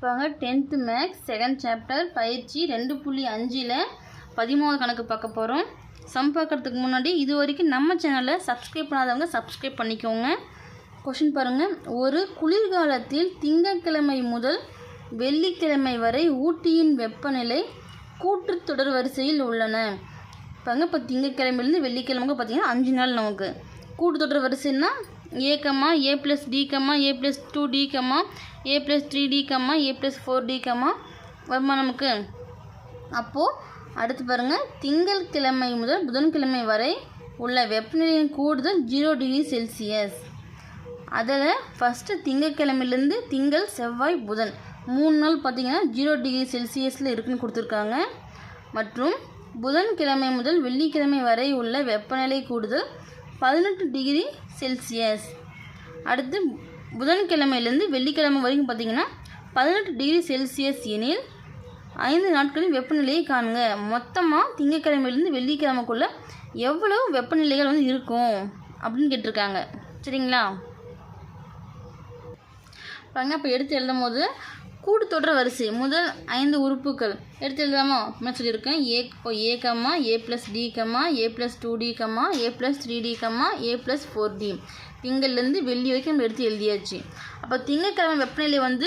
பாருங்க tenth maths second chapter பயிற்சி ரெண்டு புள்ளி அஞ்சில் பதிமூணு கணக்கு பார்க்க போகிறோம் சம் பார்க்கறதுக்கு முன்னாடி இது வரைக்கும் நம்ம சேனலை சப்ஸ்கிரைப் பண்ணாதவங்க சப்ஸ்கிரைப் பண்ணிக்கோங்க. கொஷின் பாருங்கள் ஒரு குளிர்காலத்தில் திங்கட்கிழமை முதல் வெள்ளிக்கிழமை வரை ஊட்டியின் வெப்பநிலை கூட்டுத்தொடர் வரிசையில் உள்ளன. பாருங்க. இப்போ திங்கட்கிழமையிலேருந்து வெள்ளிக்கிழமைக்கு பார்த்திங்கன்னா அஞ்சு நாள் நமக்கு. கூட்டுத்தொடர் வரிசைன்னா A comma A plus D comma A plus two D comma A plus three D comma A plus four D comma வருமா நமக்கு? அப்போது அடுத்து பாருங்கள் திங்கட்கிழமை முதல் புதன்கிழமை வரை உள்ள வெப்பநிலையின் கூடுதல் ஜீரோ டிகிரி செல்சியஸ் அதில் ஃபஸ்ட்டு திங்கட்கிழமையிலேருந்து திங்கள் செவ்வாய் புதன் மூணு நாள் பார்த்தீங்கன்னா ஜீரோ டிகிரி செல்சியஸில் இருக்குன்னு கொடுத்துருக்காங்க. மற்றும் புதன்கிழமை முதல் வெள்ளிக்கிழமை வரை உள்ள வெப்பநிலை கூடுதல் பதினெட்டு டிகிரி செல்சியஸ் அடுத்து புதன்கிழமையிலேருந்து வெள்ளிக்கிழமை வரைக்கும் பார்த்தீங்கன்னா பதினெட்டு டிகிரி செல்சியஸ் எனில் ஐந்து நாட்களின் வெப்பநிலையை காணுங்க. மொத்தமாக திங்கக்கிழமையிலேருந்து வெள்ளிக்கிழமைக்குள்ளே எவ்வளோ வெப்பநிலைகள் வந்து இருக்கும் அப்படின்னு கேட்டிருக்காங்க. சரிங்களா? பாருங்க அப்போ எடுத்து எழுதும் போது கூட்டுத்தொடர் வரிசை. முதல் ஐந்து உறுப்புகள் எடுத்து எழுதாமா அப்படின்னு சொல்லியிருக்கேன். A A comma A plus D comma A plus two D comma A plus three D comma A plus four D திங்கள்லேருந்து வெள்ளி வரைக்கும் நம்ம எடுத்து எழுதியாச்சு. அப்போ திங்கக்கிழமை வெப்பநிலை வந்து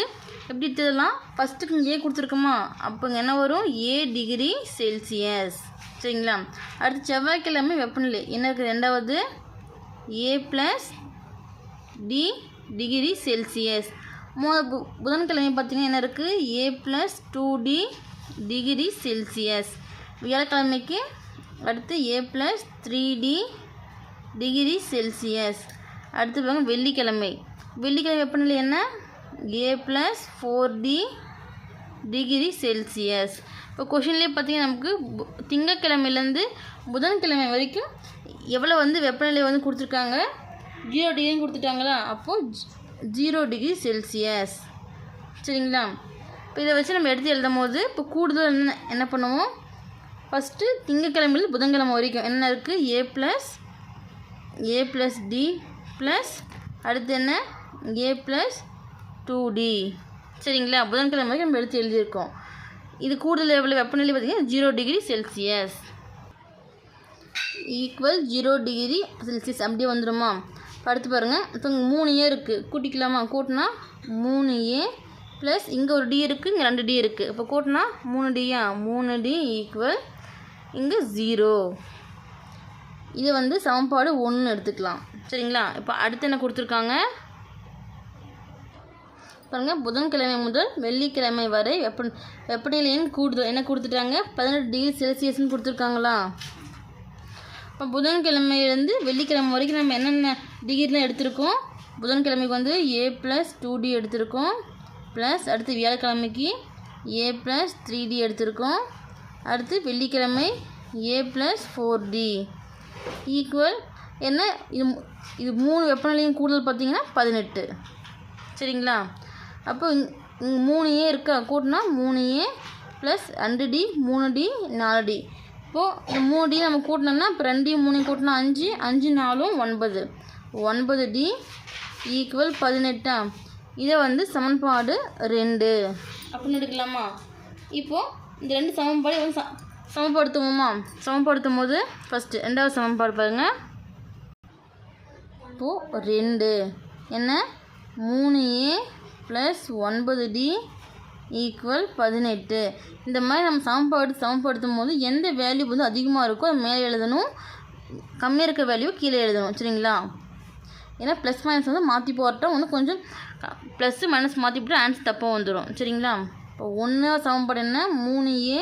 எப்படி எடுத்துடலாம்? ஃபஸ்ட்டுக்கு ஏ கொடுத்துருக்கோமா? அப்போங்க என்ன வரும்? ஏ டிகிரி செல்சியஸ் சரிங்களா? அடுத்து செவ்வாய்க்கிழமை வெப்பநிலை. என்ன இருக்குது ரெண்டாவது A plus D degree Celsius மூ பு- புதன்கிழமை பார்த்தீங்கன்னா என்ன இருக்குது A plus two D degree Celsius வியாழக்கிழமைக்கு அடுத்து A plus three D degree Celsius அடுத்து பாருங்க வெள்ளிக்கிழமை. வெள்ளிக்கிழமை வெப்பநிலை என்ன? A plus four D degree Celsius இப்போ கொஷின்லேயே பார்த்தீங்கன்னா நமக்கு பு- புதன்கிழமை வரைக்கும் எவ்வளோ வந்து வெப்பநிலை வந்து கொடுத்துருக்காங்க? ஜீரோ டிகிரின்னு கொடுத்துட்டாங்களா? அப்போது ஜீரோ டிகிரி செல்சியஸ். சரிங்களா? இப்போ இதை வச்சு நம்ம எடுத்து எழுதும் போது இப்போ கூடுதல் என்ன என்ன பண்ணுவோம்? ஃபஸ்ட்டு திங்கட்கிழமையில புதன்கிழமை வரைக்கும் என்ன இருக்குது A plus A plus D plus அடுத்து என்ன? ஏ ப்ளஸ் டூ டி சரிங்களா? புதன்கிழமை வரைக்கும் நம்ம எடுத்து எழுதியிருக்கோம். இது கூடுதல் எவ்வளோ வெப்பநிலை பார்த்தீங்கன்னா? Zero degree Celsius equal zero degree Celsius அப்படியே வந்துடுமா படுத்து அடுத்து பாருங்கள் இப்போ இங்கே மூணு ஏ இருக்குது கூட்டிக்கலாமா? கூட்டினா மூணு ஏ ப்ளஸ் இங்கே ஒரு டி இருக்குது இங்கே ரெண்டு டி இருக்குது இப்போ கூட்டினா மூணு டியா மூணு டி ஈக்குவல் இங்கே ஜீரோ இது வந்து சமன்பாடு ஒன்று எடுத்துக்கலாம். சரிங்களா? இப்போ அடுத்து என்ன கொடுத்துருக்காங்க? பாருங்கள் புதன்கிழமை முதல் வெள்ளிக்கிழமை வரை வெப்ப வெப்பநிலையின் கூடுதல் என்ன கொடுத்துட்டாங்க? பதினெட்டு டிகிரி செல்சியஸ்னு கொடுத்துருக்காங்களா? இப்போ புதன்கிழமையிலேருந்து வெள்ளிக்கிழமை வரைக்கும் நம்ம என்னென்ன டிகிரிலாம் எடுத்திருக்கோம்? புதன்கிழமைக்கு வந்து ஏ ப்ளஸ் டூ டி எடுத்திருக்கோம். ப்ளஸ் அடுத்து வியாழக்கிழமைக்கு ஏ ப்ளஸ் த்ரீ டி எடுத்திருக்கோம். அடுத்து வெள்ளிக்கிழமை A plus four D equal என்ன? இது இது மூணு வெப்பநிலையும் கூடுதல் பார்த்தீங்கன்னா பதினெட்டு. சரிங்களா? அப்போ மூணு ஏ இருக்கா? கூட்டினா மூணு ஏ ப்ளஸ் ரெண்டு டி மூணு டி நாலு டி இப்போது இந்த மூணு டி நம்ம கூட்டினோம்னா இப்போ ரெண்டையும் மூணையும் கூட்டினா அஞ்சு அஞ்சு நாலும் ஒன்பது. ஒன்பது டி ஈக்குவல் பதினெட்டா? இதை வந்து சமன்பாடு ரெண்டு. அப்படின்னு எடுக்கலாமா இப்போது இந்த ரெண்டு சமன்பாடு வந்து ச- சமப்படுத்துவோமா? சமப்படுத்தும் போது ஃபஸ்ட்டு ரெண்டாவது சமன்பாடு பாருங்கள் இப்போது ரெண்டு. என்ன? மூணு ஏ ப்ளஸ் ஒன்பது டி ஈக்குவல் பதினெட்டு. இந்த மாதிரி நம்ம சமன்பாடு சமப்படுத்தும் போது எந்த வேல்யூ வந்து அதிகமாக இருக்கோ அது மேலே எழுதணும். கம்மியாக இருக்க வேல்யூ கீழே எழுதணும் சரிங்களா? ஏன்னா ப்ளஸ் மைனஸ் வந்து மாற்றி போட்டோம் வந்து கொஞ்சம் ப்ளஸ்ஸு மைனஸ் மாற்றி போட்டு ஆன்சர் தப்பாக வந்துடும் சரிங்களா? இப்போ ஒன்று சமன்பாடு என்ன? மூணு ஏ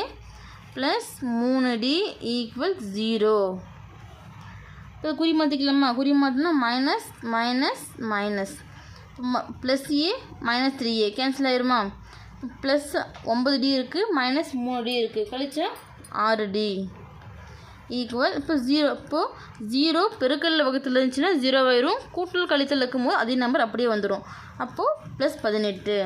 ப்ளஸ் மூணு டி ஈக்குவல் ஜீரோ இப்போ குறி மாற்றிக்கலாமா குறி மாற்றினா minus minus minus plus A minus three A cancel ஆயிருமா? ப்ளஸ் ஒம்பது டி இருக்குது மைனஸ் மூணு டி இருக்குது கழிச்சா ஆறு டி ஈக்குவல் இப்போ ஜீரோ இப்போது ஜீரோ பெருக்கல்ல வகுத்தில் இருந்துச்சுன்னா ஜீரோ ஆயிரும். கூட்டல் கழித்தல் இருக்கும்போது அதே நம்பர் அப்படியே வந்துடும் அப்போது ப்ளஸ் பதினெட்டு.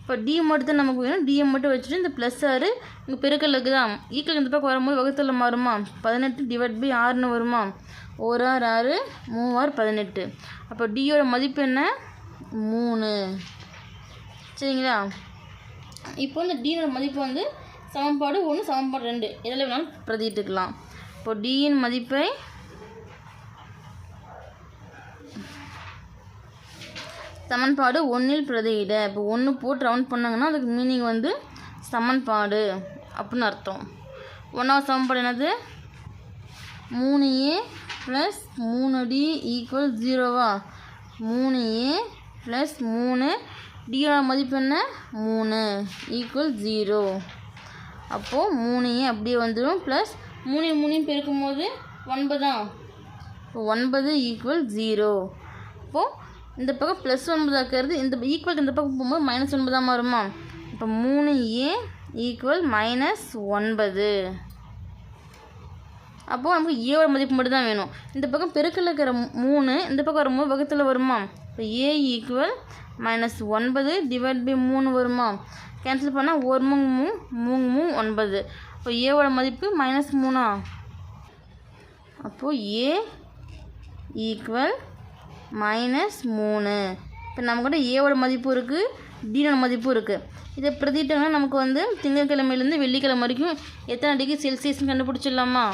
இப்போ டி மட்டும் தான் நமக்கு வேணும். டிஎம் மட்டும் வச்சுட்டு இந்த ப்ளஸ் ஆறு இங்கே பெருக்கல் தான் ஈக்கல் இந்த பக்கம் வரும்போது வகுத்தில் மாறுமா? பதினெட்டு டிவைட் பை ஆறுன்னு வருமா? ஒரு ஆறு ஆறு மூவாறு பதினெட்டு. அப்போ டியோட மதிப்பு என்ன? மூணு. சரிங்களா? இப்போ இந்த டீனோட மதிப்பு வந்து சமன்பாடு ஒன்று சமன்பாடு ரெண்டு. எதில் வேணாலும் பிரதிட்டுக்கலாம் இப்போ டியின் மதிப்பை சமன்பாடு ஒன்றில் பிரதியிட. இப்போ ஒன்று போட்டு ரவுண்ட் பண்ணாங்கன்னா அதுக்கு மீனிங் வந்து சமன்பாடு அப்படின்னு அர்த்தம். ஒன்றாவது சமன்பாடு என்னது? மூணு ஏ ப்ளஸ் மூணு டி ஈக்குவல் ஜீரோவா மூணு ஏ ப்ளஸ் மூணு டியோட மதிப்பு என்ன? மூணு. ஈக்குவல் ஜீரோ அப்போது மூணு ஏ அப்படியே வந்துடும் ப்ளஸ் மூணையும் மூணையும் பெருக்கும் போது ஒன்பதா? இப்போ ஒன்பது ஈக்குவல் ஜீரோ அப்போது இந்த பக்கம் ப்ளஸ் ஒன்பது ஆக்கிறது இந்த ஈக்குவல் இந்த பக்கம் போகும்போது மைனஸ் ஒன்பதாக மாறுமா? இப்போ மூணு ஏ ஈக்குவல் மைனஸ் ஒன்பது. அப்போது நமக்கு ஏவோட மதிப்பு மட்டும் தான் வேணும். இந்த பக்கம் பெருக்கில் இருக்கிற மூணு இந்த பக்கம் வரும்போது வகுத்தில் வருமா? இப்போ ஏ ஈக்குவல் மைனஸ் ஒன்பது டிவைட் பை மூணு வருமா? கேன்சல் பண்ணால் ஒரு மூணு மூ மூங் மூ ஒன்பது. இப்போ ஏவோட மதிப்பு மைனஸ் மூணா? அப்போது ஏ ஈக்குவல் மைனஸ் மூணு. இப்போ நம்மக்கிட்ட ஏவோட மதிப்பு இருக்குது டீனோட மதிப்பு இருக்குது இதை பிரதிட்டோம்னா நமக்கு வந்து திங்கட்கிழமையிலேருந்து வெள்ளிக்கிழமை வரைக்கும் எத்தனை டிகிரி செல்சியஸ்னு கண்டுபிடிச்சிடலாமா?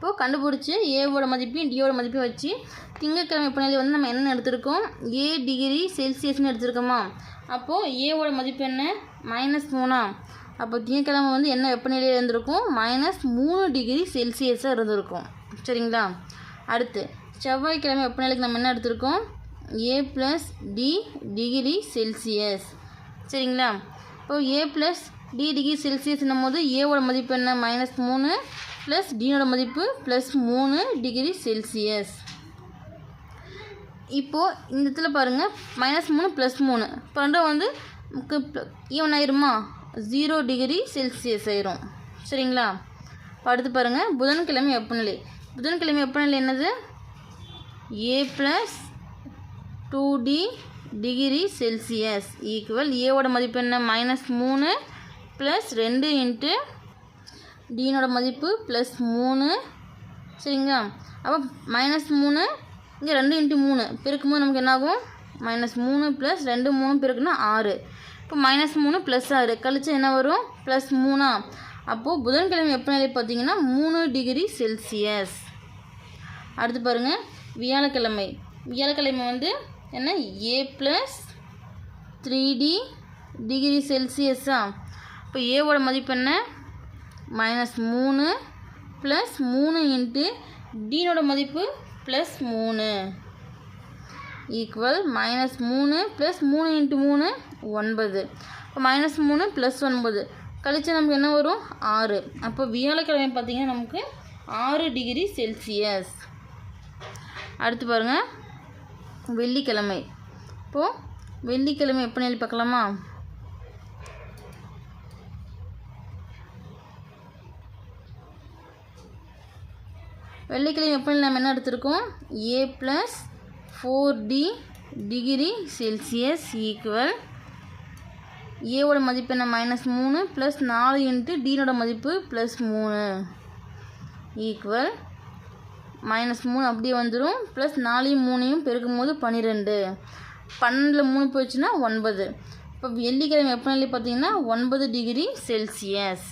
இப்போது கண்டுபிடிச்சி ஏவோட மதிப்பையும் டியோட மதிப்பையும் வச்சு திங்கட்கிழமை வெப்பநிலை வந்து நம்ம என்ன எடுத்திருக்கோம்? ஏ டிகிரி செல்சியஸ்னு எடுத்திருக்கோமா? அப்போது ஏவோட மதிப்பு என்ன? மைனஸ் மூணா? அப்போ திங்கக்கிழமை வந்து என்ன வெப்பநிலையில் இருந்திருக்கும்? மைனஸ் மூணு டிகிரி செல்சியஸாக இருந்திருக்கும். சரிங்களா? அடுத்து செவ்வாய்க்கிழமை வெப்பநிலைக்கு நம்ம என்ன எடுத்திருக்கோம்? A plus D degree Celsius. சரிங்களா? இப்போ ஏ ப்ளஸ் டி டிகிரி செல்சியஸ்னும் போது ஏவோட மதிப்பு என்ன? மைனஸ் மூணு. ப்ளஸ் டியோட மதிப்பு ப்ளஸ் மூணு டிகிரி செல்சியஸ் இப்போது இந்த இடத்துல பாருங்கள் மைனஸ் மூணு ப்ளஸ் மூணு. இப்போ வந்து ஈவன் ஆயிருமா? ஜீரோ டிகிரி செல்சியஸ் ஆயிரும். சரிங்களா? அடுத்து பாருங்கள் புதன்கிழமை வெப்பநிலை. புதன்கிழமை வெப்பநிலை என்னது? A plus two D degree Celsius equal ஏவோட மதிப்பு என்ன? மைனஸ் மூணு ப்ளஸ் ரெண்டு இன்ட்டு டீனோட மதிப்பு ப்ளஸ் மூணு. சரிங்களா? அப்போ மைனஸ் மூணு இங்கே ரெண்டு இன்ட்டு மூணு. பெருக்கும்போது நமக்கு என்னாகும்? மைனஸ் மூணு ப்ளஸ் ரெண்டு மூணு பெருக்குன்னா ஆறு. இப்போ மைனஸ் மூணு ப்ளஸ் ஆறு. கழிச்சு என்ன வரும்? ப்ளஸ் மூணா. அப்போது புதன்கிழமை வெப்பநிலை பார்த்தீங்கன்னா மூணு டிகிரி செல்சியஸ் அடுத்து பாருங்கள் வியாழக்கிழமை. வியாழக்கிழமை வந்து என்ன? A plus three D degree செல்சியஸா இப்போ ஏவோட மதிப்பு என்ன? மைனஸ் மூணு ப்ளஸ் மூணு இன்ட்டு டீனோட மதிப்பு ப்ளஸ் மூணு. ஈக்குவல் மைனஸ் மூணு ப்ளஸ் மூணு இன்ட்டு மூணு ஒன்பது. இப்போ மைனஸ் மூணு ப்ளஸ் ஒன்பது. கழித்து நமக்கு என்ன வரும்? ஆறு. அப்போ வியாழக்கிழமை பார்த்தீங்கன்னா நமக்கு ஆறு டிகிரி செல்சியஸ் அடுத்து பாருங்கள் வெள்ளிக்கிழமை. இப்போது வெள்ளிக்கிழமை எப்போ நெல் பார்க்கலாமா? வெள்ளிக்கிழமை எப்போ நம்ம என்ன எடுத்திருக்கோம்? A plus four D degree Celsius equal ஏவோட மதிப்பு என்ன? மைனஸ் மூணு ப்ளஸ் நாலு இன்ட்டு டீனோட மதிப்பு ப்ளஸ் மூணு ஈக்குவல் மைனஸ் மூணு அப்படியே வந்துடும் ப்ளஸ் நாலையும் மூணையும் பெருக்கும் போது பன்னிரெண்டு பன்னெண்டில் மூணு போயிடுச்சுன்னா ஒன்பது. இப்போ வெள்ளிக்கிழமை வெப்பநிலை பார்த்தீங்கன்னா ஒன்பது டிகிரி செல்சியஸ்